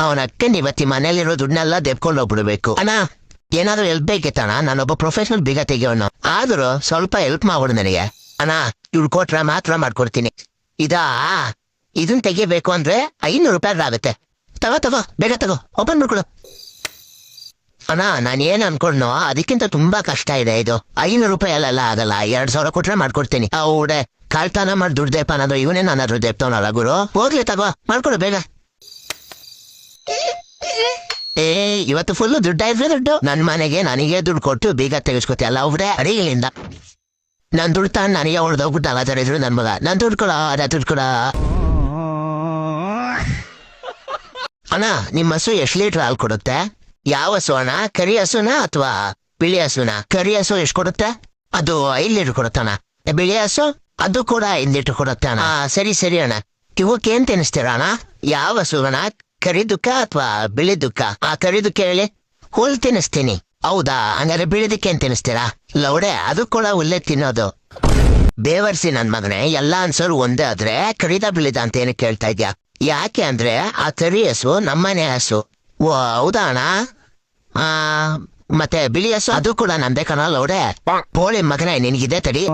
ಅವನ ಅಕ್ಕನ್ ಇವತ್ತಿ ಮನೇಲಿರೋ ದುಡ್ಡನ್ನೆಲ್ಲ ದೆಬ್ಕೊಂಡು ಹೋಗ್ಬಿಡ್ಬೇಕು ಅಣ್ಣ, ಏನಾದ್ರೂ ಹೆಲ್ಪ್ ಬೇಕಿತ್ತಣ್ಣ? ನಾನೊಬ್ಬ ಪ್ರೊಫೆಷನಲ್ ಬೀಗ ತೆಗಿಯೋನು. ಆದರೂ ಸ್ವಲ್ಪ ಹೆಲ್ಪ್ ಮಾಡ್ಬಿಡು ನನಗೆ. ಅಣ್ಣ ಇವ್ರು ಕೊಟ್ರೆ ಮಾತ್ರ ಮಾಡ್ಕೊಡ್ತೀನಿ. ಇದಾ? ಇದನ್ ತೆಗಿಬೇಕು ಅಂದ್ರೆ ಐನೂರು ರೂಪಾಯಿ ಆಗುತ್ತೆ. ತಗೋ ತಗೋ, ಬೇಗ ತಗೋ. ಓಪನ್ ಮಾಡ್ಕೊಡು. ಅಣ್ಣ ನಾನು ಏನ್ ಅದಕ್ಕಿಂತ ತುಂಬಾ ಕಷ್ಟ ಇದೆ ಇದು. ಐನೂರು ರೂಪಾಯಿ ಅಲ್ಲೆಲ್ಲ ಆಗಲ್ಲ. ಎರಡ್ ಸಾವಿರ ಕೊಟ್ರೆ ಮಾಡ್ಕೊಡ್ತೀನಿ. ಅವ್ಡೆ ಕಾಲ್ತಾನ ಮಾಡಿ ದುಡ್ದೇಪ ಅನ್ನೋದು ಇವನೇ ನನ್ನ ದುಡ್ದೇಪ್ತವನಲ್ಲ ಗುರು. ಹೋಗ್ಲಿ ತಗೋ, ಮಾಡ್ಕೊಡು ಬೇಗ. ಏ, ಇವತ್ತು ಫುಲ್ ದುಡ್ಡ ದುಡ್ಡು? ನನ್ನ ಮನೆಗೆ ನನಗೆ ದುಡ್ಡು ಕೊಟ್ಟು ಬೀಗ ತೆಗೆಸ್ಕೊತಿ ಅಲ್ಲ ಅವ್ರೆ? ಅಡಿಗೆಯಿಂದ. ನನ್ ದುಡ್ಡು ತಾನು ನನಗೆ ಹೊಡೆದೋಗ್ಬಿಟ್ಟಲ್ಲ ತಡೆದ್ರು ನನ್ ಮಗ. ನನ್ ದುಡ್ಡು ಕೊಡ ನಾ ದುಡ್ಡು ಕೊಡ. ಅಣ್ಣ ನಿಮ್ಮ ಹಸು ಎಷ್ಟು ಲೀಟರ್ ಹಾಲು ಕೊಡುತ್ತೆ? ಯಾವ ಹಸು ಅಣ್ಣ ಕರಿ ಹಸುನ ಅಥವಾ ಬಿಳಿ ಹಸುನ? ಕರಿ ಹಸು ಎಷ್ಟು ಕೊಡುತ್ತೆ? ಅದು ಐದು ಲೀಟರ್ ಕೊಡುತ್ತಣ್ಣ. ಬಿಳಿ ಹಸು? ಅದು ಕೂಡ ಲೀಟರ್ ಕೊಡುತ್ತೆ ಅಣ್ಣ. ಸರಿ ಸರಿ ಅಣ್ಣ. ಇವಕ್ಕೆ ಏನ್ ತಿನ್ನಿಸ್ತೀರ ಅಣ್ಣ? ಯಾವ ಅಣ್ಣ ಕರಿ ದುಃಖ ಅಥವಾ ಬಿಳಿ ದುಃಖ? ಆ, ಕರಿ ದುಃಖ ಹೇಳಿ. ಹುಲ್ ತಿನ್ನಿಸ್ತೀನಿ. ಹೌದಾ? ಹಂಗಾರೆ ಬಿಳಿದಕ್ಕೆ ಏನ್ ತಿನ್ನಿಸ್ತೀರಾ? ಲೌಡೆ, ಅದು ಕೂಡ ಹುಲ್ಲೆ ತಿನ್ನೋದು. ಬೇವರ್ಸಿ ನನ್ ಮಗನೇ, ಎಲ್ಲಾ ಅನ್ಸರು ಒಂದೇ ಆದ್ರೆ ಕರಿದ ಬಿಳಿದ ಅಂತ ಏನು ಕೇಳ್ತಾ ಇದ್ಯಾ? ಯಾಕೆ ಅಂದ್ರೆ ಆ ಕರಿ ಹಸು ನಮ್ಮನೆ ಹಸು. ಓ, ಹೌದಾ ಅಣ್ಣ? ಆ ಮತ್ತೆ ಬಿಳಿ ಹಸು? ಅದು ಕೂಡ ನಂದೇ ಕಣ ಲೌಡೆ. ಪೋಳಿ ಮಗನೇ ನಿನಗಿದೆ ತಡಿ.